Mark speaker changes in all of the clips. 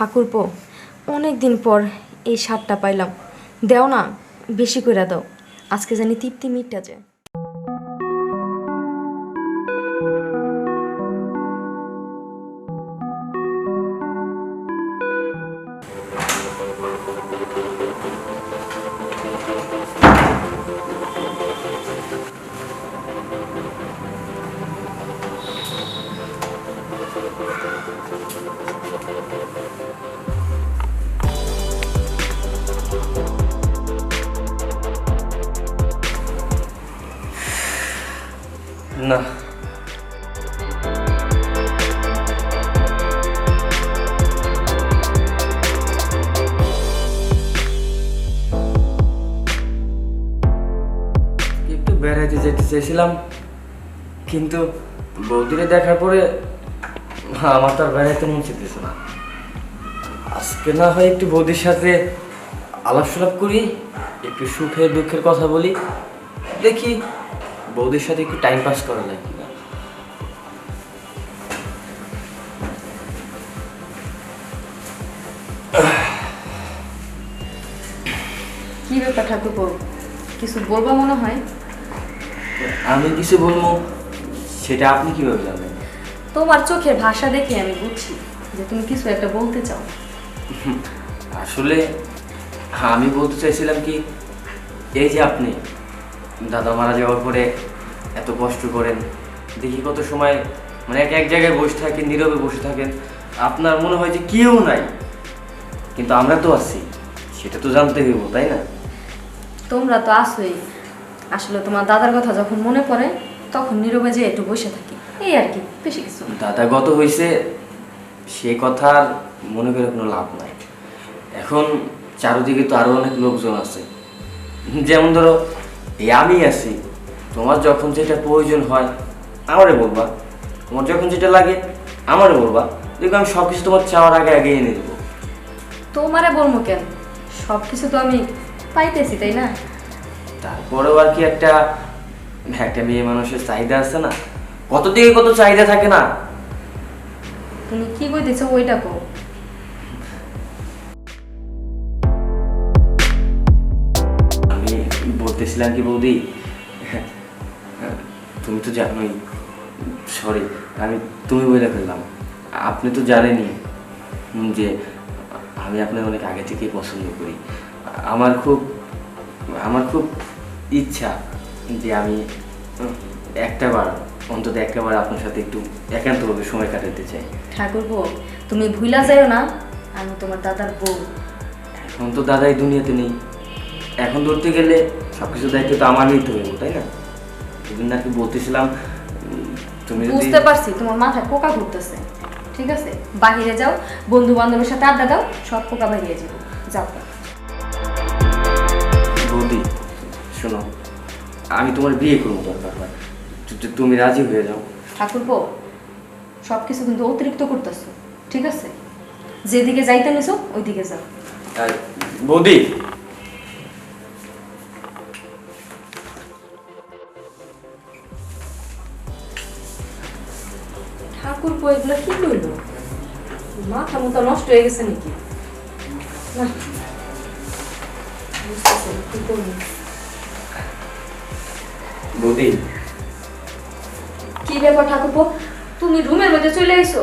Speaker 1: ঠাকুরপো অনেক দিন পর এই সারটা পাইলাম। দেও না, বেশি করে দাও। আজকে জানি তৃপ্তি মিটটা যায়
Speaker 2: না। একটু বেড়াইতে যেতে চেয়েছিলাম, কিন্তু বৌদিরে দেখার পরে আমার তো আর বেড়াইতে মন চেতেছে না। আজকে না হয় একটু বৌদির সাথে আলাপ করি, একটু সুখের দুঃখের কথা বলি, দেখি বৌদির সাথে একটু টাইম পাস করা যায়
Speaker 1: কি ব্যাপার ঠাকুরপো? কিছু বলবা মনে হয়?
Speaker 2: আমি কিছু বলব সেটা আপনি কীভাবে জানবেন
Speaker 1: তোমার চোখের ভাষা দেখে আমি বুঝছি যে তুমি কিছু একটা বলতে চাও।
Speaker 2: আসলে আমি বলতে চাইছিলাম কি এই যে আপনি দাদা মারা যাওয়ার পরে এত কষ্ট করেন। দেখি কত সময় মানে এক এক জায়গায় বসে থাকেন নীরবে বসে থাকেন। আপনার মনে হয় যে কেউ নাই কিন্তু আমরা তো আছি। সেটা তো জানতে হইব তাই না?
Speaker 1: তোমরা তো আসোই আসলে তোমার দাদার কথা যখন মনে পড়ে তখন নীরবে যে একটু বসে থাকি। এই আর কি বেশি কিছু
Speaker 2: দাদা গত হয়েছে সে কথা আর মনে করে কোনো লাভ নাই। এখন চারদিকে তো আরও অনেক লোকজন আছে। যেমন ধরো এই আমি আছি। তোমার যখন যেটা প্রয়োজন হয় আমারে বলবা। তোমার যখন যেটা লাগে আমারে বলবা। দেখো আমি সব কিছু তোমার চাওয়ার আগে আগে এনে দেবো।
Speaker 1: তোমারে বলব কেন? সব কিছু তো আমি পাইতেছি তাই না?
Speaker 2: তারপরেও আর কি একটা একটা মেয়ে মানুষের চাহিদা আছে না? কত দিকে কত চাহিদা থাকে না?
Speaker 1: তুমি কি কইতেছো ওইটা কো
Speaker 2: বলতেছিলাম কি বৌদি? তুমি তো জানোই সরি আমি তুমি বলে ফেললাম। আপনি তো জানেনই যে আমি আপনার অনেক আগে থেকেই পছন্দ করি। আমার খুব আমার খুব ইচ্ছা যে আমি উম, একটা বার অন্তত একটা বার আপনার সাথে একটু একান্তভাবে সময় কাটাতে চাই।
Speaker 1: ঠাকুরপো তুমি ভুলা যাইও না আমি তোমার দাদার বউ।
Speaker 2: এখন তো দাদাই দুনিয়াতে নেই। এখন ধরতে গেলে সব কিছু দায়িত্ব তো আমার নিতে হইব তাই না? সেদিন নাকি বলতেছিলাম তুমি যদি
Speaker 1: বুঝতে পারছি তোমার মাথায় পোকা ঘুরতেছে। ঠিক আছে? বাহিরে যাও বন্ধু বান্ধবের সাথে আড্ডা দাও সব পোকা বাইরে যাব। যাও।
Speaker 2: বৌদি শোনো আমি তোমার বিয়ে করব দরকার হয়। তুমি রাজি হয়ে যাও।
Speaker 1: ঠাকুরপো সব কিছু কিন্তু অতিরিক্ত করতেছো। ঠিক আছে? যেদিকে যাইতে নিছো ওইদিকে যাও।
Speaker 2: আর বৌদি
Speaker 1: ঠাকুরপো এগুলো কি করল মাথা মতো নষ্ট হয়ে গেছে নাকি? না। কি করব?
Speaker 2: বৌদি।
Speaker 1: কি ব্যাপার ঠাকুরপো তুমি রুমের মধ্যে চলে আইছো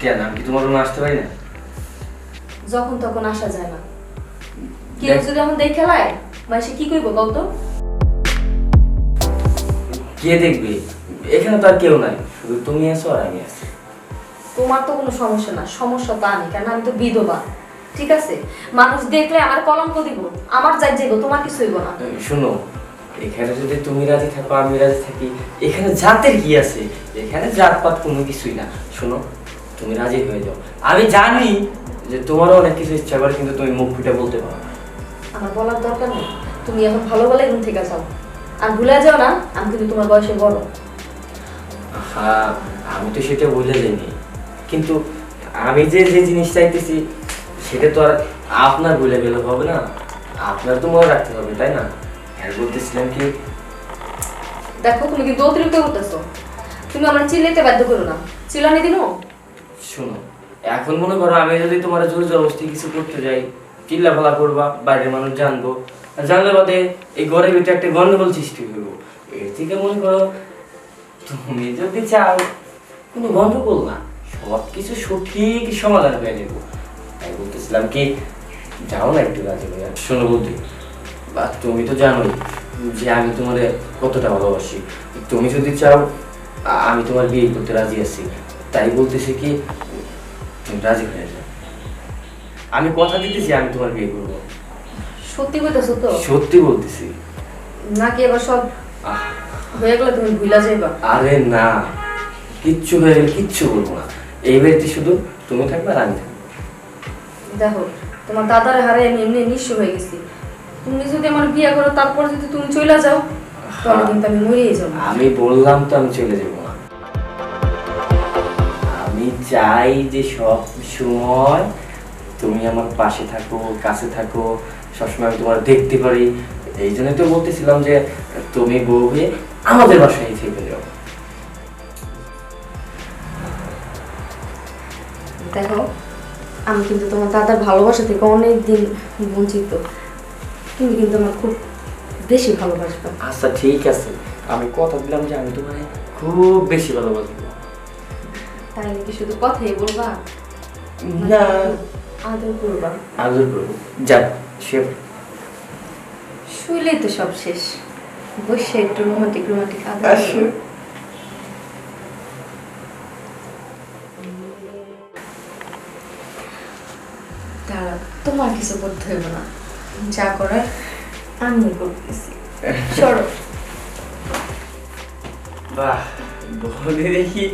Speaker 2: কেন আমি কি তোমার রুমে আসতে পারি না?
Speaker 1: যখন তখন আসা যায় না। কেউ
Speaker 2: দেখ-
Speaker 1: যদি এখন দেখে লাই বা সে কি করব বলতো?
Speaker 2: কে দেখবে? এখানে তো আর কেউ নাই। শুধু তুমি আছো আর আমি আছি
Speaker 1: তোমার তো কোনো সমস্যা না সমস্যা তো আমি কেন আমি তো বিধবা। ঠিক আছে? মানুষ দেখলে আমার কলঙ্ক দিব আমার যাই যাইব তোমার কিছু হইব না।
Speaker 2: শোনো এখানে যদি তুমি রাজি থাকো আমি রাজি থাকি। এখানে জাতের কি আছে? এখানে জাতপাত কোনো কিছুই না। শোনো তুমি রাজি হয়ে যাও। আমি জানি যে তোমারও অনেক কিছু ইচ্ছা করে কিন্তু তুমি মুখ ফুটে বলতে পারো না।
Speaker 1: আমার বলার দরকার নেই। তুমি এখন ভালো বলে রুম থেকে যাও। আর ভুলে যাও না আমি কিন্তু তোমার বয়সে বড়।
Speaker 2: হ্যাঁ আমি তো সেটা বলে যাইনি। কিন্তু আমি যে যে জিনিস চাইতেছি সেটা তো আর আপনার বলে গেলে হবে না। আপনার তো মনে রাখতে হবে তাই না? আর বলতেছিলাম কি
Speaker 1: দেখো তুমি কিন্তু অতিরিক্ত করতেছো। তুমি আমার চিল্লাইতে বাধ্য করো না। চিল্লানি দিনও
Speaker 2: শোনো এখন মনে করো আমি যদি তোমার জোর জবরদস্তি কিছু করতে যাই চিল্লা ফেলা করবা বাইরের মানুষ জানব। জানলে বাদে এই ঘরের ভিতরে একটা গন্ডগোল সৃষ্টি হইব। এর থেকে মনে করো তুমি যদি চাও কোনো গন্ডগোল না। সব কিছু সঠিক সমাধান হয়ে যাব। তাই বলতেছিলাম কি যাও না একটু রাজি ভাইয়া শোনো বলতে বা তুমি তো জানোই যে আমি তোমার কতটা ভালোবাসি। তুমি যদি চাও আমি তোমার বিয়ে করতে রাজি আছি। তাই বলতেছি কি তুমি রাজি হয়ে যাও। আমি কথা দিতেছি আমি তোমার বিয়ে করব।
Speaker 1: সত্যি কইতেছো তো?
Speaker 2: সত্যি বলতেছি।
Speaker 1: নাকি এবার সব
Speaker 2: আহ,
Speaker 1: হয়ে গেলে তুমি ভুলা যাইবা।
Speaker 2: আরে না কিচ্ছু হয়ে গেলে কিচ্ছু বলব না। এই বাড়িতে শুধু তুমি থাকবে আর আমি থাকব।
Speaker 1: দেখো তোমার দাদার হারে আমি এমনি নিঃস্ব হয়ে গেছি। তুমি যদি আমার বিয়ে করো তারপর যদি তুমি চলে যাও তাহলে কিন্তু আমি মরেই যাব।
Speaker 2: আমি বললাম তো আমি চলে যাব না। আমি চাই যে সব সময় তুমি আমার পাশে থাকো কাছে থাকো সবসময় আমি তোমার দেখতে পারি। এই জন্যই তো বলতেছিলাম যে তুমি বউ হয়ে আমাদের বাসায় থেকে যাও।
Speaker 1: দেখো আমি কিন্তু তোমার দাদার ভালোবাসা থেকে অনেক দিন বঞ্চিত। তুমি কিন্তু আমার খুব বেশি ভালোবাসবে।
Speaker 2: আচ্ছা ঠিক আছে। আমি কথা দিলাম যে আমি তোমার খুব বেশি ভালোবাসবো।
Speaker 1: তাই কি শুধু কথাই বলবা?
Speaker 2: না।
Speaker 1: আদর করবা।
Speaker 2: আদর করব। যাক সে
Speaker 1: শুইলেই তো সব শেষ। বসে একটু রোমান্টিক রোমান্টিক আদর দাঁড়া তোমার কিছু করতে হইব না। যা করার আমি করতেছি। সরো।
Speaker 2: বাহ বলে দেখি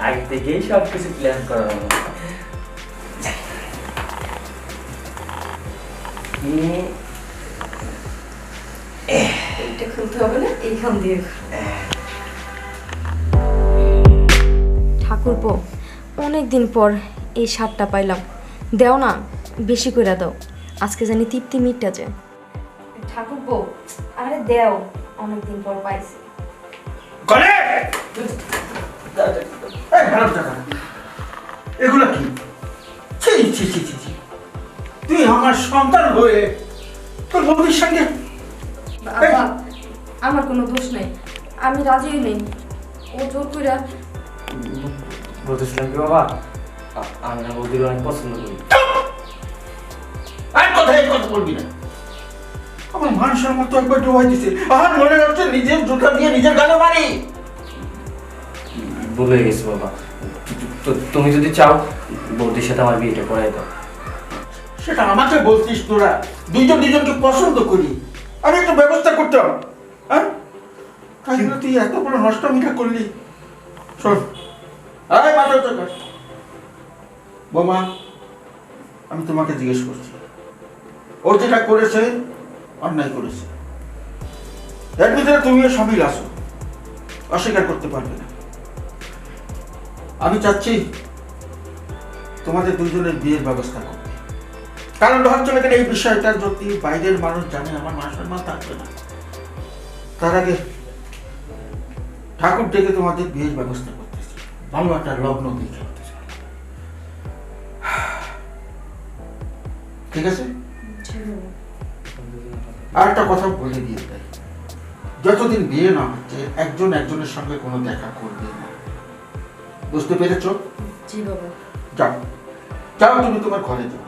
Speaker 2: আগে থেকেই সব কিছু প্ল্যান করানো হুম,
Speaker 1: এইটা খুলতে হবে না এইখান দিয়ে ঠাকুরপো অনেক দিন পর এই শার্টটা পাইলাম। দেও না বেশি করে দাও। আজকে জানি তৃপ্তি মিটটা যায় ঠাকুরপো আরে দেও অনেক দিন পর পাইছি।
Speaker 3: কলে এই খারাপ টাকা এগুলো কি? ছি ছি ছি ছি তুই আমার সন্তান হয়ে তোর বউয়ের সঙ্গে
Speaker 1: আমার কোনো দোষ নেই। আমি রাজি নেই। ও জোর কইরা
Speaker 2: বলতেছিলাম কি বাবা? আমি না বৌদিকে অনেক পছন্দ করি।
Speaker 3: আর কথাই কথা বলবি না? আমার মানুষের মতো একবার ডুবাই দিছে। আর মনে হচ্ছে নিজের জুতা দিয়ে নিজের গালে মারি।
Speaker 2: ভুলে গেছি বাবা। তো- তুমি যদি চাও বৌদির সাথে আমার বিয়েটা করাই দাও।
Speaker 3: সেটা আমাকে বলছিস তোরা। দুইজন দুজনকে পছন্দ করি। আমি একটা ব্যবস্থা করতাম হ্যাঁ তাই তুই এত বড় নষ্টমিটা করলি। বোমা, আমি তোমাকে জিজ্ঞেস করছি। ও যেটা করেছে, অন্যায় করেছে। এর ভিতরে তুমিও সামিল আসো অস্বীকার করতে পারবে না। আমি চাচ্ছি তোমাদের দুজনের বিয়ের ব্যবস্থা করবে কারণ হচ্ছে না এই বিষয়টা যদি বাইরের মানুষ জানে, আমার মান সম্মান থাকবে না। তার আগে ঠাকুর ডেকে তোমাদের বিয়ের ব্যবস্থা করতেছি ভালো একটা লগ্ন দিতে হতেছে ঠিক আছে? আর একটা কথা বলে দিয়ে দেয় যতদিন বিয়ে না হচ্ছে একজন একজনের সঙ্গে কোনো দেখা করবে না। বুঝতে পেরেছ? যাও। যাও তুমি তোমার ঘরে যাও।